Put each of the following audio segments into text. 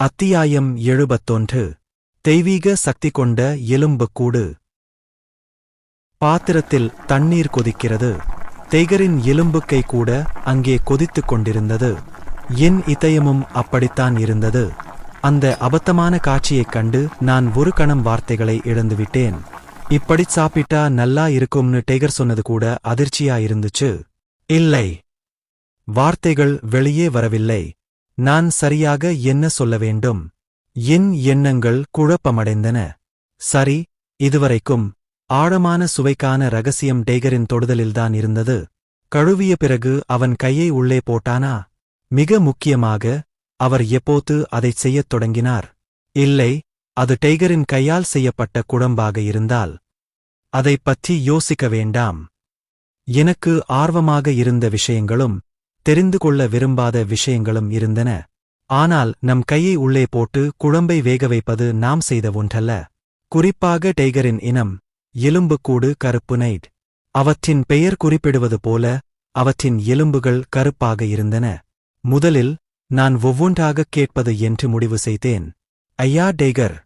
அத்தியாயம் எழுபத்தொன்று. தெய்வீக சக்தி கொண்ட எலும்புக்கூடு பாத்திரத்தில் தண்ணீர் கொதிக்கிறது. தெய்கரின் எலும்புக்கை கூட அங்கே கொதித்துக் கொண்டிருந்தது. என் இதயமும் அப்படித்தான் இருந்தது. அந்த அபத்தமான காட்சியைக் கண்டு நான் ஒரு கணம் வார்த்தைகளை இழந்துவிட்டேன். இப்படி சாப்பிட்டா நல்லா இருக்கும்னு டெய்கர் சொன்னது கூட அதிர்ச்சியா இருந்துச்சு. இல்லை. வார்த்தைகள் வெளியே வரவில்லை. நான் சரியாக என்ன சொல்ல வேண்டும்? என் எண்ணங்கள் குழப்பமடைந்தன. சரி இதுவரைக்கும் ஆழமான சுவைக்கான ரகசியம் டேகரின் தொடுதலில்தான் இருந்தது. கழுவிய பிறகு அவன் கையை உள்ளே போட்டானா? மிக முக்கியமாக அவர் எப்போது அதைச் செய்யத் தொடங்கினார்? இல்லை அது டெய்கரின் கையால் செய்யப்பட்ட குழம்பாக இருந்தால். அதைப் பற்றி யோசிக்க வேண்டாம். எனக்கு ஆர்வமாக இருந்த விஷயங்களும் தெரிந்து கொள்ள விரும்பாத விஷயங்களும் இருந்தன. ஆனால் நம் கையை உள்ளே போட்டு குழம்பை வேக வைப்பது நாம் செய்த ஒன்றல்ல. குறிப்பாக டெய்கரின் இனம் எலும்புக்கூடு கருப்பு நைட். அவற்றின் பெயர் குறிப்பிடுவது போல அவற்றின் எலும்புகள் கருப்பாக இருந்தன. முதலில் நான் ஒவ்வொன்றாகக் கேட்பது என்று முடிவு செய்தேன். ஐயா டெய்கர்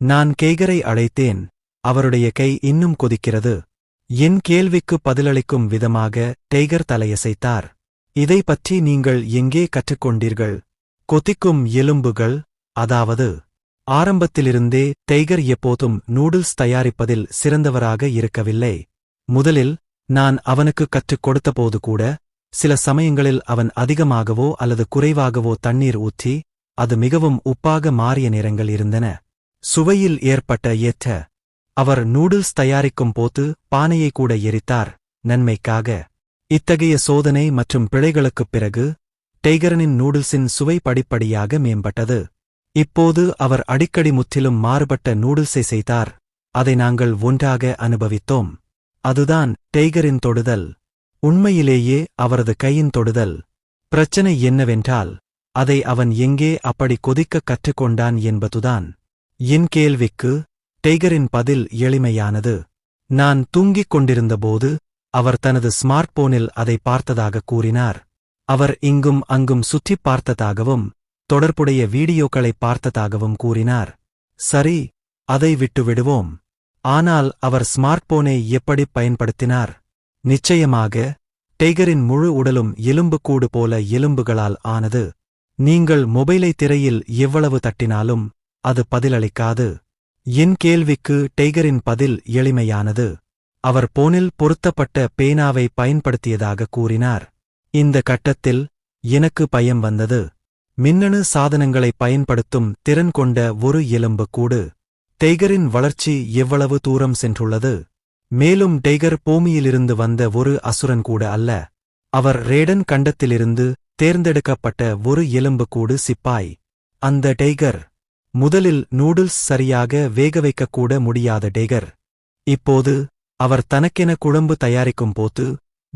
நான் கெய்கரை அழைத்தேன். அவருடைய கை இன்னும் கொதிக்கிறது. என் கேள்விக்கு பதிலளிக்கும் விதமாக டெய்கர் தலையசைத்தார். இதை பற்றி நீங்கள் எங்கே கற்றுக்கொண்டீர்கள்? கொதிக்கும் எலும்புகள் அதாவது ஆரம்பத்திலிருந்தே டைகர் எப்போதும் நூடுல்ஸ் தயாரிப்பதில் சிறந்தவராக இருக்கவில்லை. முதலில் நான் அவனுக்கு கற்றுக் கொடுத்தபோது கூட சில சமயங்களில் அவன் அதிகமாகவோ அல்லது குறைவாகவோ தண்ணீர் ஊற்றி அது மிகவும் உப்பாக மாறிய நேரங்கள் இருந்தன. சுவையில் ஏற்பட்ட ஏற்ற அவர் நூடுல்ஸ் தயாரிக்கும் போது பானையை கூட எரித்தார். நன்மைக்காக. இத்தகைய சோதனை மற்றும் பிழைகளுக்குப் பிறகு டெய்கரனின் நூடுல்ஸின் சுவை படிப்படியாக மேம்பட்டது. இப்போது அவர் அடிக்கடி முற்றிலும் மாறுபட்ட நூடுல்ஸை செய்தார். அதை நாங்கள் ஒன்றாக அனுபவித்தோம். அதுதான் டெய்கரின் தொடுதல். உண்மையிலேயே அவரது கையின் தொடுதல். பிரச்சனை என்னவென்றால் அதை அவன் எங்கே அப்படி கொதிக்க கற்றுக்கொண்டான் என்பதுதான். என் கேள்விக்கு டெய்கரின் பதில் எளிமையானது. நான் தூங்கிக் கொண்டிருந்தபோது அவர் தனது ஸ்மார்ட் போனில் அதை பார்த்ததாக கூறினார். அவர் இங்கும் அங்கும் சுற்றிப் பார்த்ததாகவும் தொடர்புடைய வீடியோக்களை பார்த்ததாகவும் கூறினார். சரி அதை விட்டுவிடுவோம் ஆனால் அவர் ஸ்மார்ட் போனை எப்படி பயன்படுத்தினார்? நிச்சயமாக டெய்கரின் முழு உடலும் எலும்புக்கூடு போல எலும்புகளால் ஆனது. நீங்கள் மொபைலை திரையில் எவ்வளவு தட்டினாலும் அது பதிலளிக்காது. என் கேள்விக்கு டெய்கரின் பதில் எளிமையானது. அவர் போனில் பொருத்தப்பட்ட பேனாவை பயன்படுத்தியதாக கூறினார். இந்த கட்டத்தில் எனக்கு பயம் வந்தது. மின்னணு சாதனங்களை பயன்படுத்தும் திறன் கொண்ட ஒரு எலும்புக்கூடு டெய்கரின் வளர்ச்சி எவ்வளவு தூரம் சென்றுள்ளது? மேலும் டெய்கர் பூமியிலிருந்து வந்த ஒரு அசுரன் கூட அல்ல. அவர் ரேடன் கண்டத்திலிருந்து தேர்ந்தெடுக்கப்பட்ட ஒரு எலும்புக்கூடு சிப்பாய். அந்த டெய்கர் முதலில் நூடுல்ஸ் சரியாக வேக வைக்கக்கூட முடியாத டெய்கர் இப்போது அவர் தனக்கென குழம்பு தயாரிக்கும் போது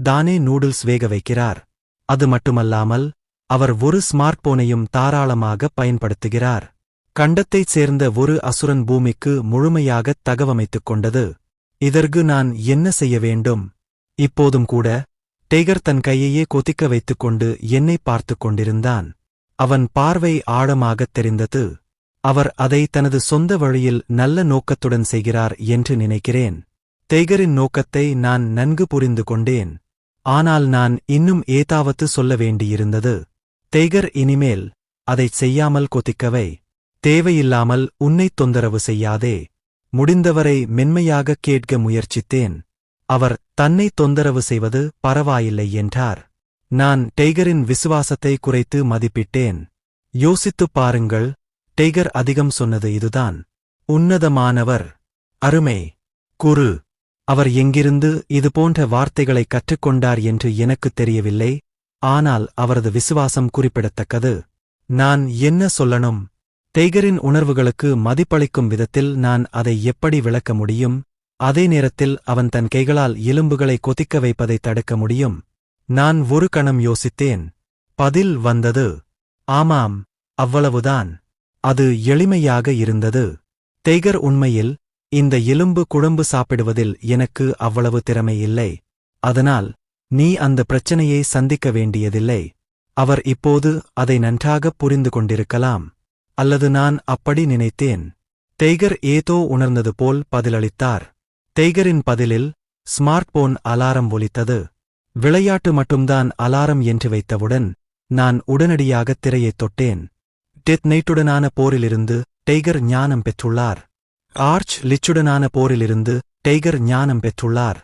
தானே நூடுல்ஸ் வேக வைக்கிறார். அது மட்டுமல்லாமல் அவர் ஒரு ஸ்மார்ட் போனையும் தாராளமாக பயன்படுத்துகிறார். கண்டத்தைச் சேர்ந்த ஒரு அசுரன் பூமிக்கு முழுமையாக தகவமைத்துக் கொண்டது. இதற்கு நான் என்ன செய்ய வேண்டும்? இப்போதும் கூட டெய்கர் தன் கையையே கொதிக்க வைத்துக் கொண்டு என்னை பார்த்துக் கொண்டிருந்தான். அவன் பார்வை ஆழமாகத் தெரிந்தது. அவர் அதை தனது சொந்த வழியில் நல்ல நோக்கத்துடன் செய்கிறார் என்று நினைக்கிறேன். டெய்கரின் நோக்கத்தை நான் நன்கு புரிந்து கொண்டேன். ஆனால் நான் இன்னும் ஏதாவது சொல்ல வேண்டியிருந்தது. டெய்கர் இனிமேல் அதைச் செய்யாமல் கொதிக்கவை. தேவையில்லாமல் உன்னைத் தொந்தரவு செய்யாதே. முடிந்தவரை மென்மையாக கேட்க முயற்சித்தேன். அவர் தன்னை தொந்தரவு செய்வது பரவாயில்லை என்றார். நான் டெய்கரின் விசுவாசத்தை குறைத்து மதிப்பிட்டேன். யோசித்துப் பாருங்கள் டெய்கர் அதிகம் சொன்னது இதுதான். உன்னதமானவர் அருமை குரு அவர் எங்கிருந்து இதுபோன்ற வார்த்தைகளை கற்றுக்கொண்டார் என்று எனக்குத் தெரியவில்லை ஆனால் அவரது விசுவாசம் குறிப்பிடத்தக்கது. நான் என்ன சொல்லணும்? தெய்கரின் உணர்வுகளுக்கு மதிப்பளிக்கும் விதத்தில் நான் அதை எப்படி விளக்க முடியும்? அதே நேரத்தில் அவன் தன் கைகளால் எலும்புகளை கொதிக்க வைப்பதை தடுக்க முடியும். நான் ஒரு கணம் யோசித்தேன். பதில் வந்தது. ஆமாம் அவ்வளவுதான். அது எளிமையாக இருந்தது. டெய்கர் உண்மையில் இந்த எலும்பு குழம்பு சாப்பிடுவதில் எனக்கு அவ்வளவு திறமை இல்லை. அதனால் நீ அந்த பிரச்சனையை சந்திக்க வேண்டியதில்லை. அவர் இப்போது அதை நன்றாகப் புரிந்து கொண்டிருக்கலாம். அல்லது நான் அப்படி நினைத்தேன். டெய்கர் ஏதோ உணர்ந்தது போல் பதிலளித்தார். டெய்கரின் பதிலில் ஸ்மார்ட் போன் அலாரம் ஒலித்தது. விளையாட்டு மட்டும்தான் அலாரம் என்று வைத்தவுடன் நான் உடனடியாக திரையைத் தொட்டேன். டெத் நைட்டுடனான போரிலிருந்து டெய்கர் ஞானம் பெற்றுள்ளார். ஆர்ச் லிச்சுடனான போரிலிருந்து டெய்கர் ஞானம் பெற்றுள்ளார்.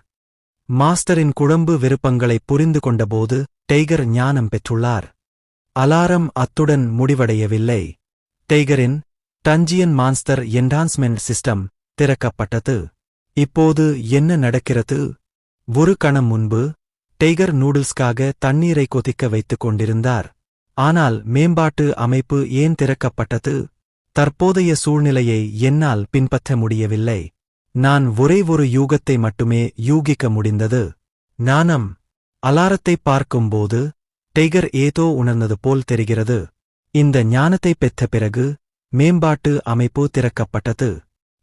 மாஸ்டரின் குழம்பு விருப்பங்களை புரிந்து கொண்டபோது டெய்கர் ஞானம் பெற்றுள்ளார். அலாரம் அத்துடன் முடிவடையவில்லை. டெய்கரின் டஞ்சியன் மான்ஸ்டர் என்டான்ஸ்மென்ட் சிஸ்டம் திறக்கப்பட்டது. இப்போது என்ன நடக்கிறது? ஒரு கணம் முன்பு டெய்கர் நூடுல்ஸ்க்காக தண்ணீரை கொதிக்க வைத்துக் கொண்டிருந்தார். ஆனால் மேம்பாட்டு அமைப்பு ஏன் திறக்கப்பட்டது? தற்போதைய சூழ்நிலையை என்னால் பின்பற்ற முடியவில்லை. நான் ஒரே ஒரு யூகத்தை மட்டுமே யூகிக்க முடிந்தது. நானம் அலாரத்தை பார்க்கும்போது டெய்கர் ஏதோ உணர்ந்தது போல் தெரிகிறது. இந்த ஞானத்தை பெற்ற பிறகு மேம்பாட்டு அமைப்பு திறக்கப்பட்டது.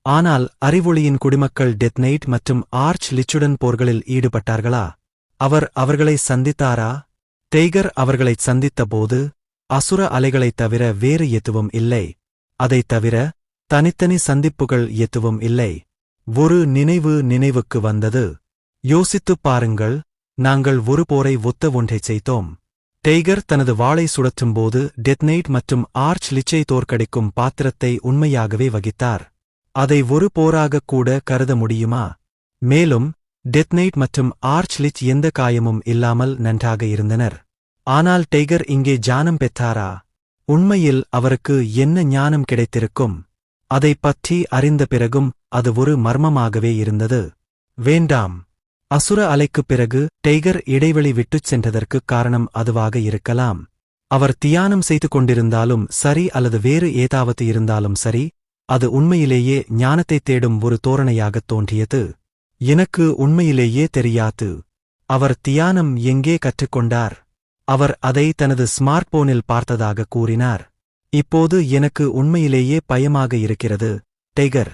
ஆனால் அறிவொளியின் குடிமக்கள் டெத் நைட் மற்றும் ஆர்ச் லிச்சுடன் போர்களில் ஈடுபட்டார்களா? அவர் அவர்களை சந்தித்தாரா? டெய்கர் அவர்களைச் சந்தித்தபோது அசுர அலைகளைத் தவிர வேறு எதுவும் இல்லை. அதைத் தவிர தனித்தனி சந்திப்புகள் எதுவும் இல்லை. ஒரு நினைவு நினைவுக்கு வந்தது. யோசித்துப் பாருங்கள் நாங்கள் ஒரு போரை ஒத்த ஒன்றைச் செய்தோம். டெய்கர் தனது வாளை சுழற்றும்போது டெத்னைட் மற்றும் ஆர்ச் லிச்சை தோற்கடிக்கும் பாத்திரத்தை உண்மையாகவே வகித்தார். அதை ஒரு போராகக் கூட கருத முடியுமா? மேலும் டெத்னைட் மற்றும் ஆர்ச் லிச் எந்த காயமும் இல்லாமல் நன்றாக இருந்தனர். ஆனால் டெய்கர் இங்கே ஜானம் பெற்றாரா? உண்மையில் அவருக்கு என்ன ஞானம் கிடைத்திருக்கும்? அதைப் பற்றி அறிந்த பிறகும் அது ஒரு மர்மமாகவே இருந்தது. வேண்டாம். அசுர அலைக்குப் பிறகு டெய்கர் இடைவெளி விட்டுச் சென்றதற்குக் காரணம் அதுவாக இருக்கலாம். அவர் தியானம் செய்து கொண்டிருந்தாலும் சரி அல்லது வேறு ஏதாவது இருந்தாலும் சரி அது உண்மையிலேயே ஞானத்தைத் தேடும் ஒரு தோரணையாகத் தோன்றியது. எனக்கு உண்மையிலேயே தெரியாது. அவர் தியானம் எங்கே கற்றுக்கொண்டார்? அவர் அதை தனது ஸ்மார்ட் போனில் பார்த்ததாக கூறினார். இப்போது எனக்கு உண்மையிலேயே பயமாக இருக்கிறது டெய்கர்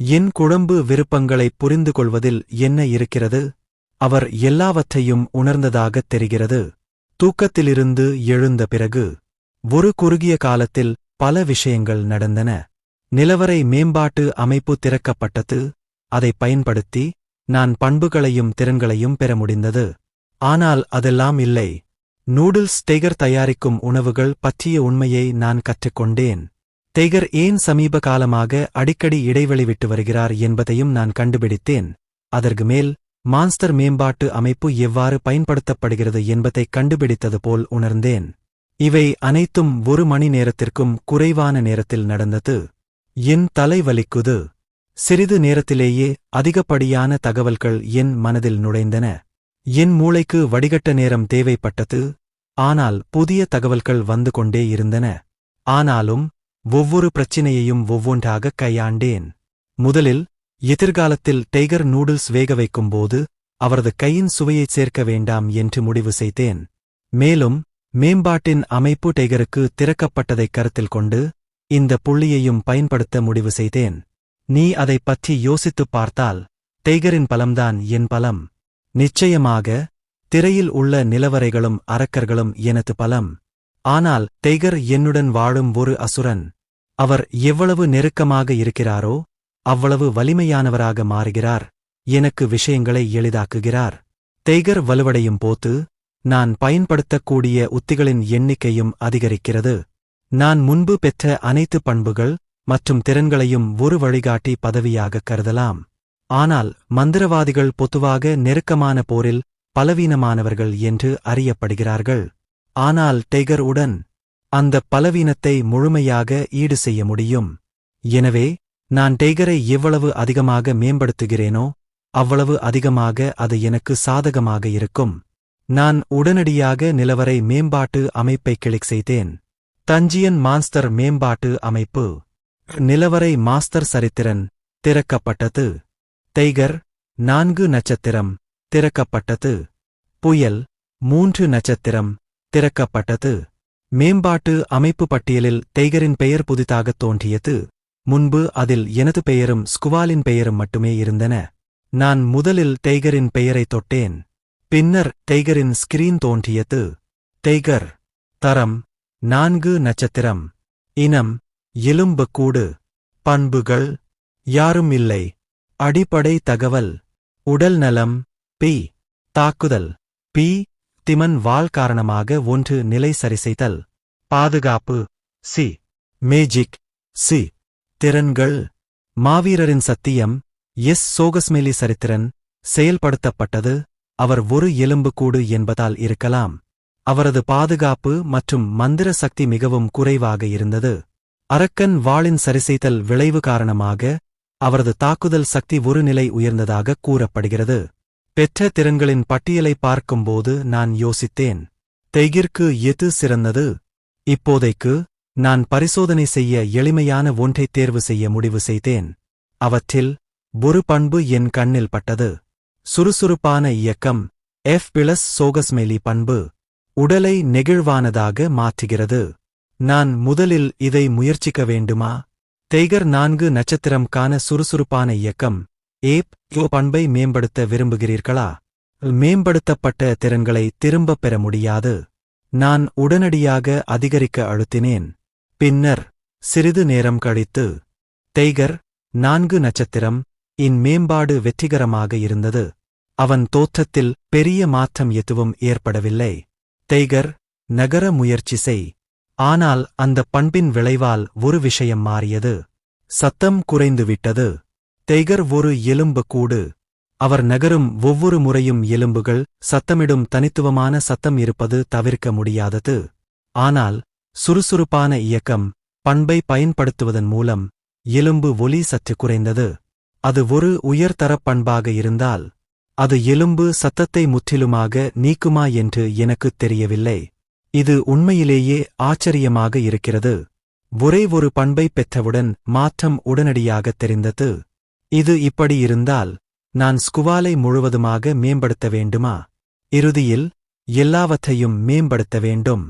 என் குழம்பு விருப்பங்களைப் புரிந்து கொள்வதில் என்ன இருக்கிறது? அவர் எல்லாவற்றையும் உணர்ந்ததாகத் தெரிகிறது. தூக்கத்திலிருந்து எழுந்த பிறகு ஒரு குறுகிய காலத்தில் பல விஷயங்கள் நடந்தன. நிலவரை மேம்பாட்டு அமைப்பு திறக்கப்பட்டது. அதைப் பயன்படுத்தி நான் பண்புகளையும் திறன்களையும் பெற முடிந்தது. ஆனால் அதெல்லாம் இல்லை. நூடுல்ஸ் டெய்கர் தயாரிக்கும் உணவுகள் பற்றிய உண்மையை நான் கற்றுக்கொண்டேன். டெய்கர் ஏன் சமீப காலமாக அடிக்கடி இடைவெளி விட்டு வருகிறார் என்பதையும் நான் கண்டுபிடித்தேன். அதற்கு மேல் மான்ஸ்டர் மேம்பாட்டு அமைப்பு எவ்வாறு பயன்படுத்தப்படுகிறது என்பதை கண்டுபிடித்தது போல் உணர்ந்தேன். இவை அனைத்தும் ஒரு மணி நேரத்திற்கும் குறைவான நேரத்தில் நடந்தது. என் தலை வலிக்குது. சிறிது நேரத்திலேயே அதிகப்படியான தகவல்கள் என் மனதில் நுழைந்தன. என் மூளைக்கு வடிகட்ட நேரம் தேவைப்பட்டது. ஆனால் புதிய தகவல்கள் வந்து கொண்டே இருந்தன. ஆனாலும் ஒவ்வொரு பிரச்சினையையும் ஒவ்வொன்றாக கையாண்டேன். முதலில் எதிர்காலத்தில் டெய்கர் நூடுல்ஸ் வேக வைக்கும்போது அவரது கையின் சுவையைச் சேர்க்க வேண்டாம் என்று முடிவு செய்தேன். மேலும் மேம்பாட்டின் அமைப்பு டைகருக்கு திறக்கப்பட்டதைக் கருத்தில் கொண்டு இந்த புள்ளியையும் பயன்படுத்த முடிவு செய்தேன். நீ அதைப் பற்றி யோசித்துப் பார்த்தால் டெய்கரின் பலம்தான் என் பலம். நிச்சயமாக திரையில் உள்ள நிலவரைகளும் அரக்கர்களும் எனது பலம். ஆனால் டெய்கர் என்னுடன் வாழும் ஒரு அசுரன். அவர் எவ்வளவு நெருக்கமாக இருக்கிறாரோ அவ்வளவு வலிமையானவராக மாறுகிறார். எனக்கு விஷயங்களை எளிதாக்குகிறார். டெய்கர் வலுவடையும் போது நான் பயன்படுத்தக்கூடிய உத்திகளின் எண்ணிக்கையும் அதிகரிக்கிறது. நான் முன்பு பெற்ற அனைத்து பண்புகள் மற்றும் திறன்களையும் ஒரு வழிகாட்டி பதவியாக கருதலாம். ஆனால் மந்திரவாதிகள் பொதுவாக நெருக்கமான போரில் பலவீனமானவர்கள் என்று அறியப்படுகிறார்கள். ஆனால் டெய்கர் உடன் அந்த பலவீனத்தை முழுமையாக ஈடு செய்ய முடியும். எனவே நான் டெய்கரை எவ்வளவு அதிகமாக மேம்படுத்துகிறேனோ அவ்வளவு அதிகமாக அது எனக்கு சாதகமாக இருக்கும். நான் உடனடியாக நிலவரை மேம்பாட்டு அமைப்பை கிளிக் செய்தேன். தஞ்சியன் மான்ஸ்டர் மேம்பாட்டு அமைப்பு. நிலவரை மாஸ்டர் சரித்திரன் திறக்கப்பட்டது. டெய்கர் நான்கு நட்சத்திரம். திறக்கப்பட்டது. புயல் மூன்று நட்சத்திரம் திறக்கப்பட்டது. மேம்பாட்டு அமைப்பு பட்டியலில் டெய்கரின் பெயர் புதிதாகத் தோன்றியது. முன்பு அதில் எனது பெயரும் ஸ்குவாலின் பெயரும் மட்டுமே இருந்தன. நான் முதலில் டெய்கரின் பெயரைத் தொட்டேன். பின்னர் டெய்கரின் ஸ்கிரீன் தோன்றியது. டெய்கர் தரம் நான்கு நட்சத்திரம். இனம் எலும்புக்கூடு பண்புகள் யாரும் இல்லை. அடிப்படை தகவல் உடல் நலம். பி தாக்குதல். பி திமன் வால் காரணமாக ஒன்று நிலை சரிசெய்தல். பாதுகாப்பு. சி மேஜிக் சி திறன்கள். மாவீரரின் சத்தியம். எஸ் சோகஸ்மெலி சரித்திரன். செயல்படுத்தப்பட்டது. அவர் ஒரு எலும்புக்கூடு என்பதால் இருக்கலாம். அவரது பாதுகாப்பு மற்றும் மந்திர சக்தி மிகவும் குறைவாக இருந்தது. அரக்கன் வாளின் சரிசெய்தல் விளைவு காரணமாக அவரது தாக்குதல் சக்தி ஒரு நிலை உயர்ந்ததாக கூறப்படுகிறது. பெற்ற திறன்களின் பட்டியலை பார்க்கும்போது நான் யோசித்தேன். தெய்கிற்கு எது சிறந்தது? இப்போதைக்கு நான் பரிசோதனை செய்ய எளிமையான ஒன்றை தேர்வு செய்ய முடிவு செய்தேன். அவற்றில் ஒரு பண்பு என் கண்ணில் பட்டது. சுறுசுறுப்பான இயக்கம் எஃப் பிளஸ் சோகஸ்மெலி பண்பு உடலை நெகிழ்வானதாக மாற்றுகிறது. நான் முதலில் இதை முயற்சிக்க வேண்டுமா? தெய்கர் நான்கு நட்சத்திரம்கான சுறுசுறுப்பான இயக்கம் ஏப் யோ பண்பை மேம்படுத்த விரும்புகிறீர்களா? மேம்படுத்தப்பட்ட திறன்களை திரும்பப் பெற முடியாது. நான் உடனடியாக அதிகரிக்க அழுத்தினேன். பின்னர் சிறிது நேரம் கழித்து தெய்கர் நான்கு நட்சத்திரம் இன் மேம்பாடு வெற்றிகரமாக இருந்தது. அவன் தோற்றத்தில் பெரிய மாற்றம் எதுவும் ஏற்படவில்லை. தெய்கர் நகர முயற்சி செய். ஆனால் அந்த பண்பின் விளைவால் ஒரு விஷயம் மாறியது. சத்தம் குறைந்துவிட்டது. தெய்கர் ஒரு எலும்பு கூடு. அவர் நகரும் ஒவ்வொரு முறையும் எலும்புகள் சத்தமிடும் தனித்துவமான சத்தம் இருப்பது தவிர்க்க முடியாதது. ஆனால் சுறுசுறுப்பான இயக்கம் பண்பை பயன்படுத்துவதன் மூலம் எலும்பு ஒலி சற்று குறைந்தது. அது ஒரு உயர்தரப் பண்பாக இருந்தால் அது எலும்பு சத்தத்தை முற்றிலுமாக நீக்குமா என்று எனக்குத் தெரியவில்லை. இது உண்மையிலேயே ஆச்சரியமாக இருக்கிறது. ஒரே ஒரு பண்பை பெற்றவுடன் மாற்றம் உடனடியாகத் தெரிந்தது. இது இப்படி இருந்தால் நான் ஸ்குவாலை முழுவதுமாக மேம்படுத்த வேண்டுமா? இறுதியில் எல்லாவற்றையும் மேம்படுத்த வேண்டும்.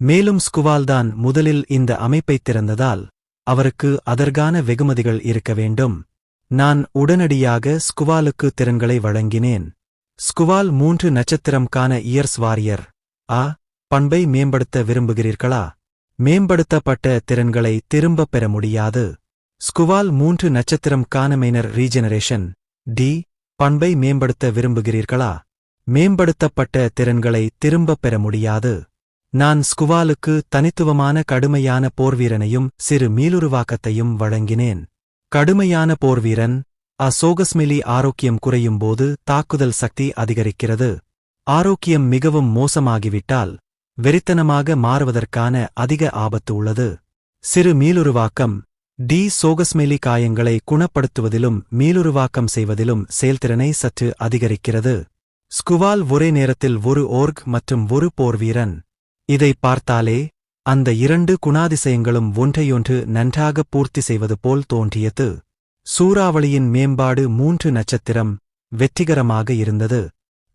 மேலும் ஸ்குவால்தான் முதலில் இந்த அமைப்பைத் திறந்ததால் அவருக்கு அதற்கான வெகுமதிகள் இருக்க வேண்டும். நான் உடனடியாக ஸ்குவாலுக்கு திறன்களை வழங்கினேன். ஸ்குவால் மூன்று நட்சத்திரம்கான இயர்ஸ் வாரியர். ஆ பண்பை மேம்படுத்த விரும்புகிறீர்களா? மேம்படுத்தப்பட்ட திறன்களை திரும்பப் பெற முடியாது. ஸ்குவால் மூன்று நட்சத்திரம் காணமைனர் ரீஜெனரேஷன் டி பண்பை மேம்படுத்த விரும்புகிறீர்களா? மேம்படுத்தப்பட்ட திறன்களை திரும்பப் பெற முடியாது. நான் ஸ்குவாலுக்கு தனித்துவமான கடுமையான போர்வீரனையும் சிறு மீளுருவாக்கத்தையும் வழங்கினேன். கடுமையான போர்வீரன் அசோகஸ்மெலி ஆரோக்கியம் குறையும்போது தாக்குதல் சக்தி அதிகரிக்கிறது. ஆரோக்கியம் மிகவும் மோசமாகிவிட்டால் வெறித்தனமாக மாறுவதற்கான அதிக ஆபத்து உள்ளது. சிறு மீளுருவாக்கம் டி சோகஸ்மெலி காயங்களை குணப்படுத்துவதிலும் மீளுருவாக்கம் செய்வதிலும் செயல்திறனை சற்று அதிகரிக்கிறது. ஸ்குவால் ஒரே நேரத்தில் ஒரு ஓர்க் மற்றும் ஒரு போர்வீரன் இதை பார்த்தாலே அந்த இரண்டு குணாதிசயங்களும் ஒன்றையொன்று நன்றாக பூர்த்தி செய்வது போல் தோன்றியது. சூறாவளியின் மேம்பாடு மூன்று நட்சத்திரம் வெற்றிகரமாக இருந்தது.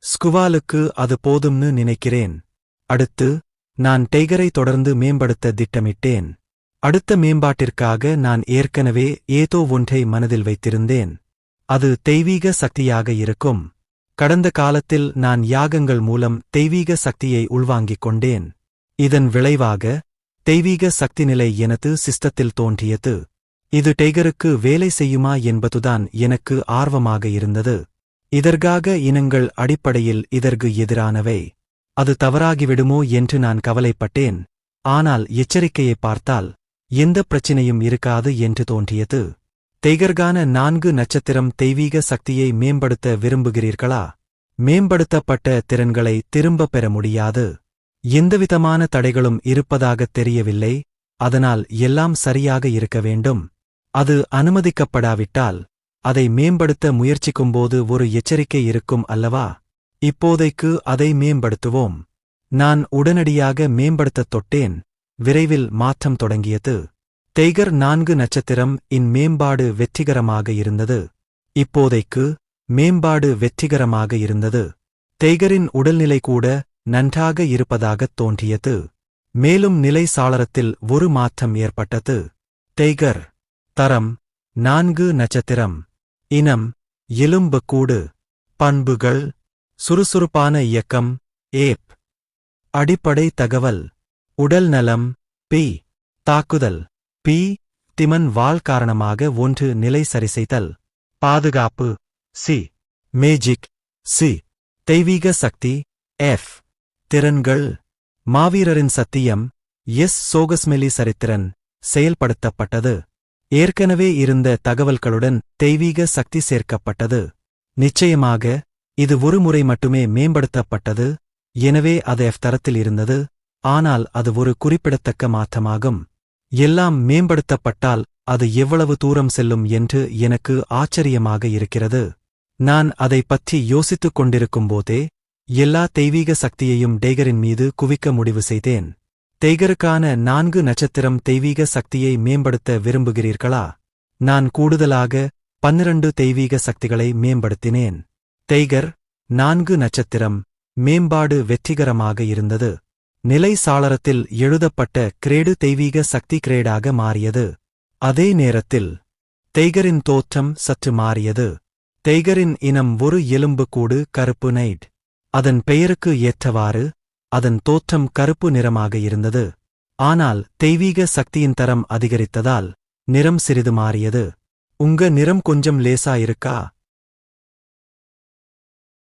ஸ்குவாலுக்கு அது போதும்னு நினைக்கிறேன். அடுத்து நான் டெய்கரை தொடர்ந்து மேம்படுத்த திட்டமிட்டேன். அடுத்த மேம்பாட்டிற்காக நான் ஏற்கனவே ஏதோ ஒன்றை மனதில் வைத்திருந்தேன். அது தெய்வீக சக்தியாக இருக்கும். கடந்த காலத்தில் நான் யாகங்கள் மூலம் தெய்வீக சக்தியை உள்வாங்கிக் கொண்டேன். இதன் விளைவாக தெய்வீக சக்தி நிலை எனது சிஸ்டத்தில் தோன்றியது. இது டெய்கருக்கு வேலை செய்யுமா என்பதுதான் எனக்கு ஆர்வமாக இருந்தது. இதற்காக இனங்கள் அடிப்படையில் இதற்கு எதிரானவை. அது தவறாகிவிடுமோ என்று நான் கவலைப்பட்டேன். ஆனால் எச்சரிக்கையை பார்த்தால் எந்த பிரச்சினையும் இருக்காது என்று தோன்றியது. தெய்கர்கான நான்கு நட்சத்திரம் தெய்வீக சக்தியை மேம்படுத்த விரும்புகிறீர்களா? மேம்படுத்தப்பட்ட திறன்களை திரும்பப் பெற முடியாது. எந்தவிதமான தடைகளும் இருப்பதாகத் தெரியவில்லை. அதனால் எல்லாம் சரியாக இருக்க வேண்டும். அது அனுமதிக்கப்படாவிட்டால் அதை மேம்படுத்த முயற்சிக்கும்போது ஒரு எச்சரிக்கை இருக்கும் அல்லவா? இப்போதைக்கு அதை மேம்படுத்துவோம். நான் உடனடியாக மேம்படுத்தத் தொட்டேன். விரைவில் மாற்றம் தொடங்கியது. தெய்கர் நான்கு நட்சத்திரம் இன் மேம்பாடு வெற்றிகரமாக இருந்தது. இப்போதைக்கு மேம்பாடு வெற்றிகரமாக இருந்தது. தெய்கரின் உடல்நிலை கூட நன்றாக இருப்பதாகத் தோன்றியது. மேலும் நிலை சாளரத்தில் ஒரு மாற்றம் ஏற்பட்டது. தெய்கர். தரம் நான்கு நட்சத்திரம். இனம் எலும்புக்கூடு பண்புகள் சுறுசுறுப்பான இயக்கம். ஏப். அடிப்படை தகவல். உடல் நலம் பி தாக்குதல் பி திமன் வாள் காரணமாக ஒன்று நிலை சரிசெய்தல் பாதுகாப்பு சி மேஜிக் சி தெய்வீக சக்தி எஃப் திறன்கள் மாவீரரின் சத்தியம் எஸ் சோகஸ்மெலி சரித்திரன் செயல்படுத்தப்பட்டது. ஏற்கனவே இருந்த தகவல்களுடன் தெய்வீக சக்தி சேர்க்கப்பட்டது. நிச்சயமாக இது ஒரு முறை மட்டுமே மேம்படுத்தப்பட்டது. எனவே அது எஃப் தரத்தில் இருந்தது. ஆனால் அது ஒரு குறிப்பிடத்தக்க மாற்றமாகும். எல்லாம் மேம்படுத்தப்பட்டால் அது எவ்வளவு தூரம் செல்லும் என்று எனக்கு ஆச்சரியமாக இருக்கிறது. நான் அதைப் பற்றி யோசித்துக் கொண்டிருக்கும்போதே எல்லா தெய்வீக சக்தியையும் டேகரின் மீது குவிக்க முடிவு செய்தேன். டெய்கருக்கான நான்கு நட்சத்திரம் தெய்வீக சக்தியை மேம்படுத்த விரும்புகிறீர்களா? நான் கூடுதலாக பன்னிரண்டு தெய்வீக சக்திகளை மேம்படுத்தினேன். டெய்கர் நான்கு நட்சத்திரம் மேம்பாடு வெற்றிகரமாக இருந்தது. நிலை சாளரத்தில் எழுதப்பட்ட கிரேடு தெய்வீக சக்தி கிரேடாக மாறியது. அதே நேரத்தில் தெய்கரின் தோற்றம் சற்று மாறியது. தெய்கரின் இனம் ஒரு எலும்புக்கூடு கருப்பு நைட். அதன் பெயருக்கு ஏற்றவாறு அதன் தோற்றம் கருப்பு நிறமாக இருந்தது. ஆனால் தெய்வீக சக்தியின் தரம் அதிகரித்ததால் நிறம் சிறிது மாறியது. உங்க நிறம் கொஞ்சம் லேசா இருக்கா